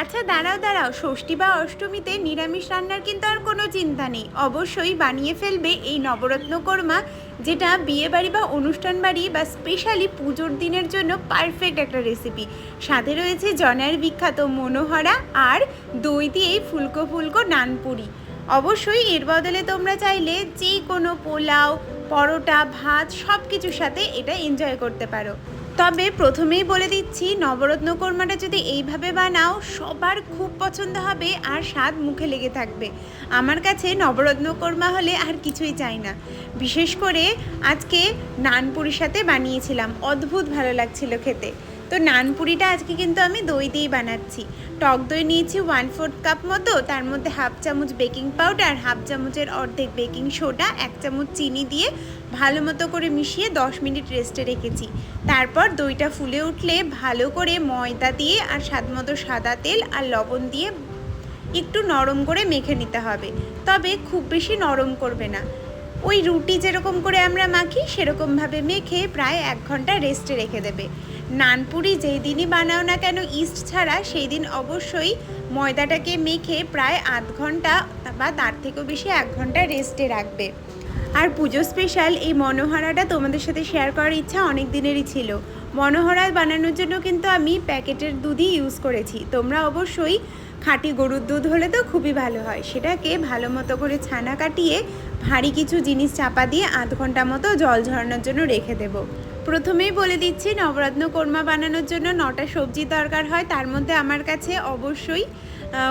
আচ্ছা দাঁড়াও দাঁড়াও। ষষ্ঠী বা অষ্টমীতে নিরামিষ রান্নার কিন্তু আর কোনো চিন্তা নেই। অবশ্যই বানিয়ে ফেলবে এই নবরত্ন কোরমা, যেটা বিয়ে বাড়ি বা অনুষ্ঠান বাড়ি বা স্পেশালি পুজোর দিনের জন্য পারফেক্ট একটা রেসিপি সাথে রয়েছে জনের বিখ্যাত মনোহরা আর দই দিয়েই ফুলকো ফুলকো নানপুরি অবশ্যই এর বদলে তোমরা চাইলে যে কোনো পোলাও, পরোটা, ভাত সব কিছুর সাথে এটা এনজয় করতে পারো। তবে প্রথমেই বলে দিচ্ছি, নবরত্ন কোরমাটা যদি এইভাবে বানাও, সবার খুব পছন্দ হবে আর স্বাদ মুখে লেগে থাকবে। আমার কাছে নবরত্ন কোরমা হলে আর কিছুই চাই না। বিশেষ করে আজকে নানপুরির সাথে বানিয়েছিলাম, অদ্ভুত ভালো লাগছিল খেতে। তো নানপুরিটা আজকে কিন্তু আমি দই দিয়েই বানাচ্ছি। টক দই নিয়েছি ওয়ান ফোর্থ কাপ মতো, তার মধ্যে হাফ চামচ বেকিং পাউডার হাফ চামচের অর্ধেক বেকিং সোডা এক চামচ চিনি দিয়ে ভালো মতো করে মিশিয়ে দশ মিনিট রেস্টে রেখেছি। তারপর দইটা ফুলে উঠলে ভালো করে ময়দা দিয়ে আর স্বাদ মতো সাদা তেল আর লবণ দিয়ে একটু নরম করে মেখে নিতে হবে। তবে খুব বেশি নরম করবে না। ওই রুটি যেরকম করে আমরা মাখি, সেরকমভাবে মেখে প্রায় এক ঘণ্টা রেস্টে রেখে দেবে। নানপুরি যেই দিনই বানাও না কেন, ইস্ট ছাড়া সেই দিন অবশ্যই ময়দাটাকে মেখে প্রায় আধ ঘণ্টা বা তার থেকেও বেশি এক ঘণ্টা রেস্টে রাখবে। আর পুজো স্পেশাল এই মনোহরাটা তোমাদের সাথে শেয়ার করার ইচ্ছা অনেক দিনেরই ছিল। মনোহরা বানানোর জন্য কিন্তু আমি প্যাকেটের দুধই ইউজ করেছি। তোমরা অবশ্যই খাঁটি গরুর দুধ হলে তো খুবই ভালো হয়। সেটাকে ভালো মতো করে ছানা কাটিয়ে ভারী কিছু জিনিস চাপা দিয়ে আধ ঘণ্টা মতো জল ঝরানোর জন্য রেখে দেবো। প্রথমেই বলে দিচ্ছি, নবরত্ন কোরমা বানানোর জন্য নটা সবজি দরকার হয়। তার মধ্যে আমার কাছে অবশ্যই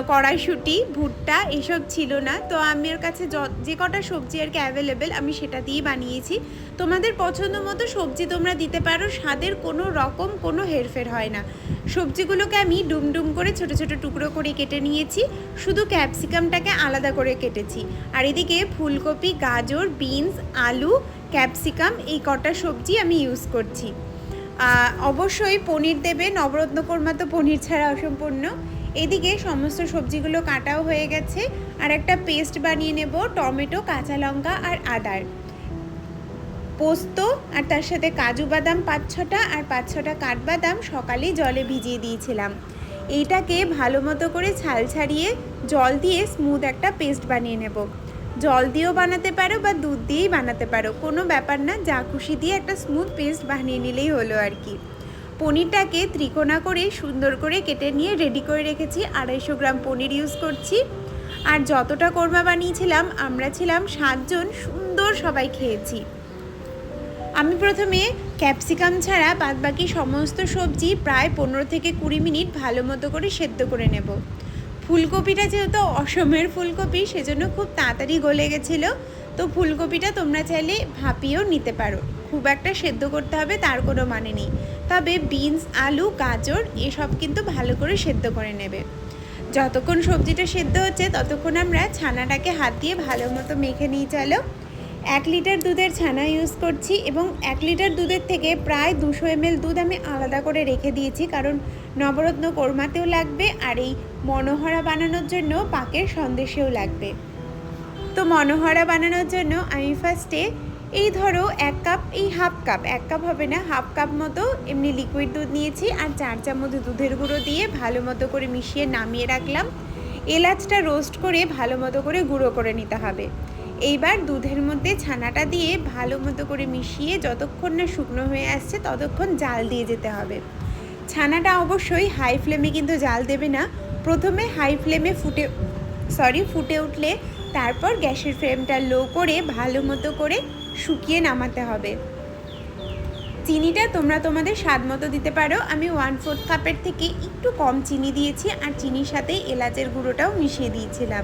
কড়াইশুঁটি, ভুট্টা এসব ছিল না। তো আমার কাছে য- যে কটা সবজি আর কি অ্যাভেলেবেল আমি সেটা দিয়েই বানিয়েছি। তোমাদের পছন্দ মতো সবজি তোমরা দিতে পারো, স্বাদের কোনো রকম কোনো হেরফের হয় না। সবজিগুলোকে আমি ডুমডুম করে ছোট ছোট টুকরো করে কেটে নিয়েছি, শুধু ক্যাপসিকামটাকে আলাদা করে কেটেছি। আর এদিকে ফুলকপি, গাজর বিনস আলু ক্যাপসিকাম, এই কটা সবজি আমি ইউজ করছি। অবশ্যই পনির দেবে নবরত্ন কোরমা তো পনির ছাড়া অসম্পূর্ণ। এদিকে সমস্ত সবজিগুলো কাটাও হয়ে গেছে। আর একটা পেস্ট বানিয়ে নেব, টমেটো, কাঁচা লঙ্কা আর আদার। পোস্ত আর তার সাথে কাজু বাদাম পাঁচ ছটা আর পাঁচ ছটা কাঠবাদাম সকালেই জলে ভিজিয়ে দিয়েছিলাম। এইটাকে ভালো মতো করে ছাল ছাড়িয়ে জল দিয়ে স্মুথ একটা পেস্ট বানিয়ে নেব। জল দিয়েও বানাতে পারো বা দুধ দিয়েই বানাতে পারো। কোনো ব্যাপার না, যা খুশি দিয়ে একটা স্মুথ পেস্ট বানিয়ে নিলেই হলো আর কি। পনিরটাকে ত্রিকোণা করে সুন্দর করে কেটে নিয়ে রেডি করে রেখেছি, আড়াইশো গ্রাম পনির ইউজ করছি। আর যতটা কোরমা বানিয়েছিলাম, আমরা ছিলাম সাতজন সুন্দর সবাই খেয়েছি। আমি প্রথমে ক্যাপসিকাম ছাড়া বাদবাকি সমস্ত সবজি প্রায় পনেরো থেকে কুড়ি মিনিট ভালো মতো করে সেদ্ধ করে নেব। ফুলকপিটা যেহেতু অসমের ফুলকপি, সেজন্য খুব তাড়াতাড়ি গলে গেছিল। তো ফুলকপিটা তোমরা চাইলে ভাপিয়েও নিতে পারো। খুব একটা সেদ্ধ করতে হবে, তার কোনো মানে নেই। তবে বিনস, আলু, গাজর, এসব কিন্তু ভালো করে সেদ্ধ করে নেবে। যতক্ষণ সবজিটা সেদ্ধ হচ্ছে, ততক্ষণ আমরা ছানাটাকে হাত দিয়ে ভালো মতো মেখে নিয়ে চলো। এক লিটার দুধের ছানা ইউজ করছি এবং এক লিটার দুধের থেকে প্রায় দুশো এমএল দুধ আমি আলাদা করে রেখে দিয়েছি, কারণ নবরত্ন কোরমাতেও লাগবে আর এই মনোহরা বানানোর জন্য পাকের সন্দেশেও লাগবে। তো মনোহরা বানানোর জন্য আমি ফার্স্টে এই ধরো এক কাপ এই হাফ কাপ এক কাপ হবে না হাফ কাপ মতো এমনি লিকুইড দুধ নিয়েছি আর চার চামচ দুধের গুঁড়ো দিয়ে ভালো মতো করে মিশিয়ে নামিয়ে রাখলাম। এলাচটা রোস্ট করে ভালো মতো করে গুঁড়ো করে নিতে হবে। এইবার দুধের মধ্যে ছানাটা দিয়ে ভালো মতো করে মিশিয়ে যতক্ষণ না শুকনো হয়ে আসছে ততক্ষণ জাল দিয়ে যেতে হবে। ছানাটা অবশ্যই হাই ফ্লেমে কিন্তু জাল দেবে না প্রথমে হাই ফ্লেমে ফুটে সরি ফুটে উঠলে তারপর গ্যাসের ফ্লেমটা লো করে ভালো মতো করে শুকিয়ে নামাতে হবে। চিনিটা তোমরা তোমাদের স্বাদ মতো দিতে পারো। আমি ওয়ান ফোর্থ কাপের থেকে একটু কম চিনি দিয়েছি আর চিনির সাথে এলাচের গুঁড়োটাও মিশিয়ে দিয়েছিলাম।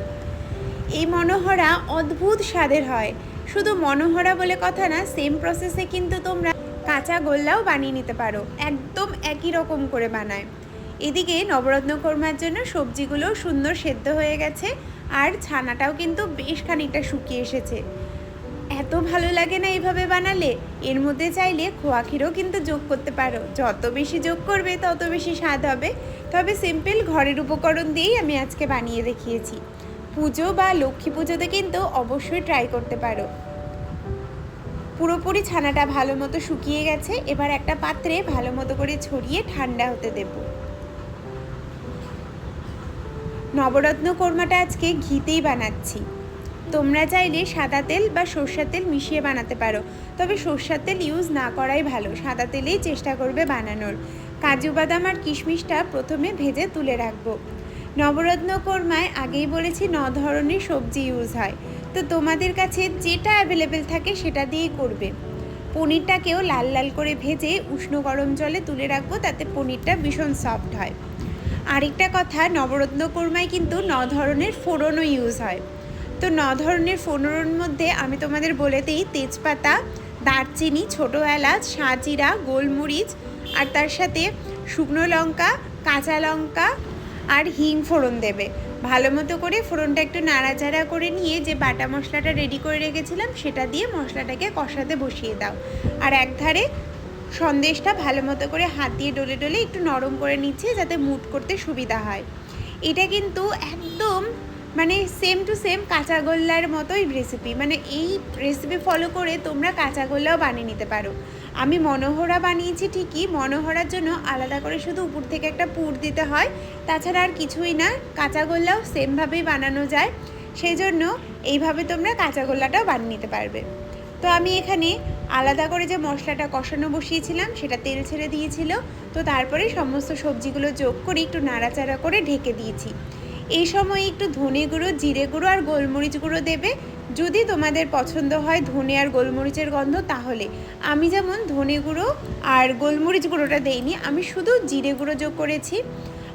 এই মনোহরা অদ্ভুত স্বাদের হয়। শুধু মনোহরা বলে কথা না সেম প্রসেসে কিন্তু তোমরা কাঁচা গোল্লাও বানিয়ে নিতে পারো। একদম একই রকম করে বানায়। এদিকে নবরত্ন কোরমার জন্য সবজিগুলো সুন্দর সেদ্ধ হয়ে গেছে, আর ছানাটাও কিন্তু বেশ খানিকটা শুকিয়ে এসেছে। এত ভালো লাগে না এইভাবে বানালে, এর মধ্যে চাইলে খোয়া ক্ষীরও কিন্তু যোগ করতে পারো। যত বেশি যোগ করবে, তত বেশি স্বাদ হবে। তবে সিম্পল ঘরের উপকরণ দিয়েই আমি আজকে বানিয়ে দেখিয়েছি। পুজো বা লক্ষ্মী পুজোতে কিন্তু অবশ্যই ট্রাই করতে পারো। পুরোপুরি ছানাটা ভালো মতো শুকিয়ে গেছে, এবার একটা পাত্রে ভালো মতো করে ছড়িয়ে ঠান্ডা হতে দেব। নবরত্ন কোরমাটা আজকে ঘিতেই বানাচ্ছি। তোমরা চাইলে সাদা তেল বা সর্ষের তেল মিশিয়ে বানাতে পারো, তবে সর্ষের তেল ইউজ না করাই ভালো, সাদা তেলেই চেষ্টা করবে বানানোর। কাজু বাদাম আর কিশমিশটা প্রথমে ভেজে তুলে রাখব। নবরত্ন কোরমায় আগেই বলেছি ন ধরনের সবজি ইউজ হয়, তো তোমাদের কাছে যেটা অ্যাভেলেবেল থাকে সেটা দিয়েই করবে। পনিরটাকেও লাল লাল করে ভেজে উষ্ণ গরম জলে তুলে রাখব, তাতে পনিরটা ভীষণ সফট হয়। আরেকটা কথা, নবরত্ন কোরমায় কিন্তু ন ধরনের ফোড়নও ইউজ হয়। তো ন ধরনের ফোড়ন মধ্যে আমি তোমাদের বলে দিই, তেজপাতা, দারচিনি, ছোটো এলাচ, সাজিরা, গোলমরিচ, আর তার সাথে শুকনো লঙ্কা, কাঁচা লঙ্কা, আর হিং ফোড়ন দেবে। ভালো মতো করে ফোড়নটা একটু নাড়াচাড়া করে নিয়ে যে বাটা মশলাটা রেডি করে রেখেছিলাম, সেটা দিয়ে মশলাটাকে কষাতে বসিয়ে দাও। আর এক ধারে সন্দেশটা ভালো মতো করে হাত দিয়ে ডলে ডলে একটু নরম করে নিচ্ছে যাতে মুট করতে সুবিধা হয়। এটা কিন্তু একদম মানে সেম টু সেম কাঁচাগোল্লার মতোই রেসিপি মানে এই রেসিপি ফলো করে তোমরা কাঁচাগোল্লাও বানিয়ে নিতে পারো। আমি মনোহরা বানিয়েছি ঠিকই, মনোহরার জন্য আলাদা করে শুধু উপর থেকে একটা পুর দিতে হয়। তাছাড়া আর কিছুই না কাঁচাগোল্লাও সেমভাবেই বানানো যায়। সেই জন্য এইভাবে তোমরা কাঁচাগোল্লাটাও বানিয়ে নিতে পারবে। তো আমি এখানে আলাদা করে যে মশলাটা কষানো বসিয়েছিলাম, সেটা তেল ছেড়ে দিয়েছিল। তো তারপরে সমস্ত সবজিগুলো যোগ করে একটু নাড়াচাড়া করে ঢেকে দিয়েছি। এই সময় একটু ধনে গুঁড়ো, জিরে গুঁড়ো আর গোলমরিচ গুঁড়ো দেবে। যদি তোমাদের পছন্দ হয় ধনে আর গোলমরিচের গন্ধ, তাহলে আমি যেমন ধনে গুঁড়ো আর গোলমরিচ গুঁড়োটা দেইনি, আমি শুধু জিরে গুঁড়ো যোগ করেছি।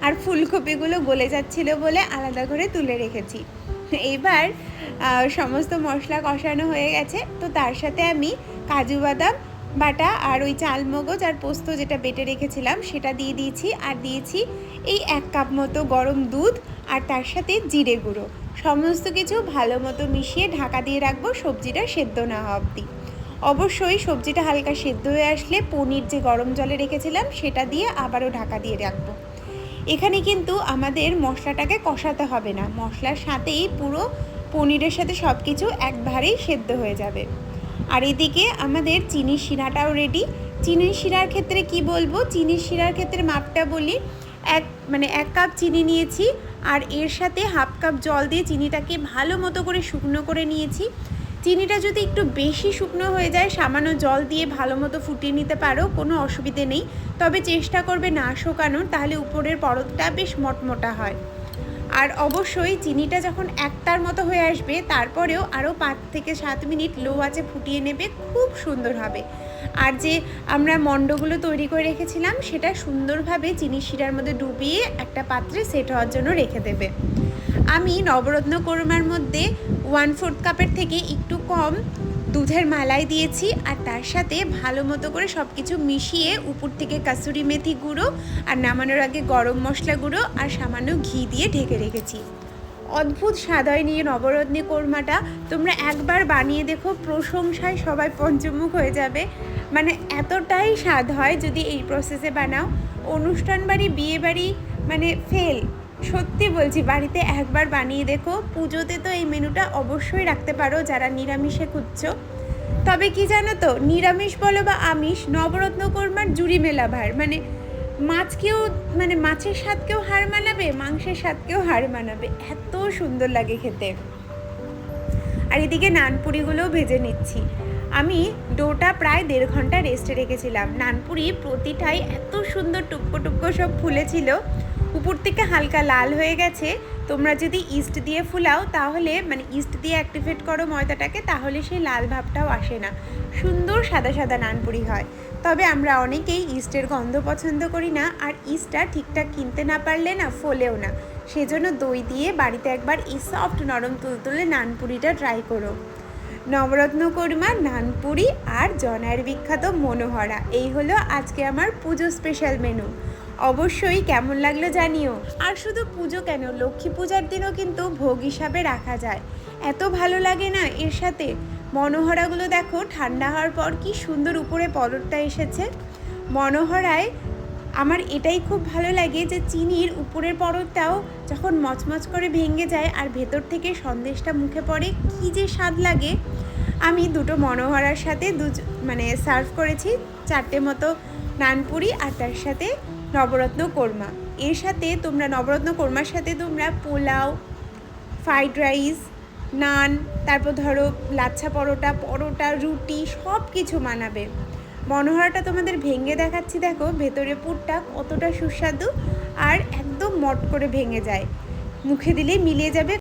আর ফুলকপিগুলো গলে যাচ্ছিল বলে আলাদা করে তুলে রেখেছি। এবার সমস্ত মশলা কষানো হয়ে গেছে। তো তার সাথে আমি কাজু বাদাম, বাটা আর ওই চাল মগজ আর পোস্ত যেটা বেটে রেখেছিলাম, সেটা দিয়ে দিয়েছি। আর দিয়েছি এই এক কাপ মতো গরম দুধ আর তার সাথে জিরে গুঁড়ো। সমস্ত কিছু ভালো মতো মিশিয়ে ঢাকা দিয়ে রাখব, সবজিটা সেদ্ধ না হওয়া অবধি। অবশ্যই সবজিটা হালকা সেদ্ধ হয়ে আসলে পনির যে গরম জলে রেখেছিলাম, সেটা দিয়ে আবারও ঢাকা দিয়ে রাখব। এখানে কিন্তু আমাদের মশলাটাকে কষাতে হবে না। মশলার সাথেই পুরো পনিরের সাথে সব কিছু একবারেই সেদ্ধ হয়ে যাবে। আর এদিকে আমাদের চিনির শিরাটাও রেডি চিনির শিরার ক্ষেত্রে কি বলব? চিনির শিরার ক্ষেত্রে মাপটা বলি। এক মানে এক কাপ চিনি নিয়েছি আর এর সাথে হাফ কাপ জল দিয়ে চিনিটাকে ভালো মতো করে শুকনো করে নিয়েছি। চিনিটা যদি একটু বেশি শুকনো হয়ে যায়, সামান্য জল দিয়ে ভালো মতো ফুটিয়ে নিতে পারো, কোনো অসুবিধে নেই। তবে চেষ্টা করবে না শোকানোর, তাহলে উপরের পরতটা বেশ মটমোটা হয়। আর অবশ্যই চিনিটা যখন একটার মতো হয়ে আসবে, তারপরেও আরও পাঁচ থেকে সাত মিনিট লো আছে ফুটিয়ে নেবে, খুব সুন্দর হবে। আর যে আমরা মণ্ডগুলো তৈরি করে রেখেছিলাম, সেটা সুন্দরভাবে চিনি শিরার মধ্যে ডুবিয়ে একটা পাত্রে সেট হওয়ার জন্য রেখে দেবে। আমি নবরত্ন কোরমার মধ্যে ওয়ান ফোর্থ কাপের থেকে একটু কম দুধের মালাই দিয়েছি আর তার সাথে ভালো মতো করে সব কিছু মিশিয়ে উপর থেকে কাসুরি মেথি গুঁড়ো আর নামানোর আগে গরম মশলা গুঁড়ো আর সামান্য ঘি দিয়ে ঢেকে রেখেছি। অদ্ভুত স্বাদ হয় নিয়ে নবরত্নী কোরমাটা। তোমরা একবার বানিয়ে দেখো, প্রশংসায় সবাই পঞ্চমুখ হয়ে যাবে। মানে এতটাই স্বাদ হয় যদি এই প্রসেসে বানাও। অনুষ্ঠান বাড়ি, বিয়ে বাড়ি মানে ফেল সত্যি বলছি, বাড়িতে একবার বানিয়ে দেখো। পুজোতে তো এই মেনুটা অবশ্যই রাখতে পারো যারা নিরামিষে খুঁজছো। তবে কি জানো তো, নিরামিষ বলো বা আমিষ, নবরত্ন কর্মার জুড়ি মেলা ভার। মানে মাছকেও মানে মাছের স্বাদকেও হার মানাবে, মাংসের স্বাদকেও হার মানাবে। এত সুন্দর লাগে খেতে। আর এদিকে নানপুরিগুলোও ভেজে নিচ্ছি। আমি ডোটা প্রায় দেড় ঘণ্টা রেস্টে রেখেছিলাম। নানপুরি প্রতিটাই এত সুন্দর টুকরো টুকরো সব ফুলেছিল। উপর থেকে হালকা লাল হয়ে গেছে। তোমরা যদি ইস্ট দিয়ে ফুলাও তাহলে মানে ইস্ট দিয়ে অ্যাক্টিভেট করো ময়দাটাকে, তাহলে সেই লাল ভাবটাও আসে না। সুন্দর সাদা সাদা নানপুরি হয়। তবে আমরা অনেকেই ইস্টের গন্ধ পছন্দ করি না আর ইস্টটা ঠিকঠাক কিনতে না পারলে না ফোলেও না। সেজন্য দই দিয়ে বাড়িতে একবার এই সফট নরম তুলতুলে নানপুরিটা ট্রাই করো। নবরত্ন কর্মা, নানপুরি আর জনায়ের বিখ্যাত মনোহরা। এই হলো আজকে আমার পুজো স্পেশাল মেনু অবশ্যই কেমন লাগল জানিও। আর শুধু পুজো কেন? লক্ষ্মী পূজার দিনও কিন্তু ভোগ হিসাবে রাখা যায়। এত ভালো লাগে না এর সাথে? মনোহরাগুলো দেখো, ঠান্ডা হওয়ার পর কি সুন্দর উপরে পদরটা এসেছে। মনোহরায় আমার এটাই খুব ভালো লাগে যে চিনির উপরের পরতটাও যখন মচমচ করে ভেঙে যায় আর ভেতর থেকে সন্দেশটা মুখে পড়ে, কি যে স্বাদ লাগে। আমি দুটো মনোহরার সাথে দু মানে সার্ভ করেছি, চারটে মতো নানপুরি আর তার সাথে নবরত্ন কোরমা। এর সাথে তোমরা নবরত্ন কোরমার সাথে তোমরা পোলাও, ফ্রাইড রাইস, নান, তারপর ধরো লাচ্ছা পরোটা পরোটা, রুটি সব কিছু মানাবে। মনোহরাটা তোমাদের ভেঙে দেখাচ্ছি দেখো, ভেতরে পুরটা কতটা সুস্বাদু আর একদম মট করে ভেঙে যায়। মুখে দিলেই মিলিয়ে যাবে